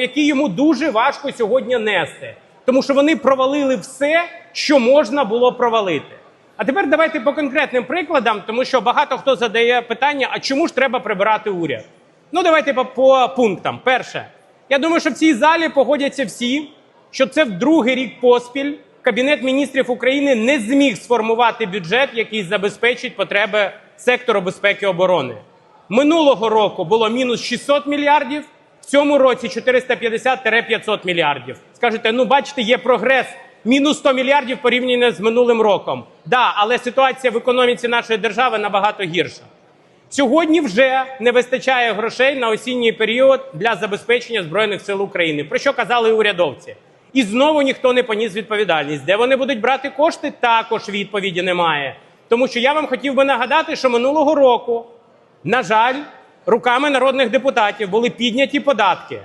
які йому дуже важко сьогодні нести, тому що вони провалили все, що можна було провалити. А тепер давайте по конкретним прикладам, тому що багато хто задає питання: а чому ж треба прибирати уряд? Ну давайте по, по пунктам. Перше, я думаю, що в цій залі погодяться всі, що це в другий рік поспіль Кабінет міністрів України не зміг сформувати бюджет, який забезпечить потреби сектору безпеки і оборони. Минулого року було мінус 600 мільярдів, в цьому році 450-500 мільярдів. Скажете, ну бачите, є прогрес. Мінус 100 мільярдів порівняно з минулим роком. Да, але ситуація в економіці нашої держави набагато гірша. Сьогодні вже не вистачає грошей на осінній період для забезпечення збройних сил України. Про що казали урядовці? І знову ніхто не поніс відповідальність. Де вони будуть брати кошти? Також відповіді немає. Тому що я вам хотів би нагадати, що минулого року, на жаль, руками народних депутатів були підняті податки.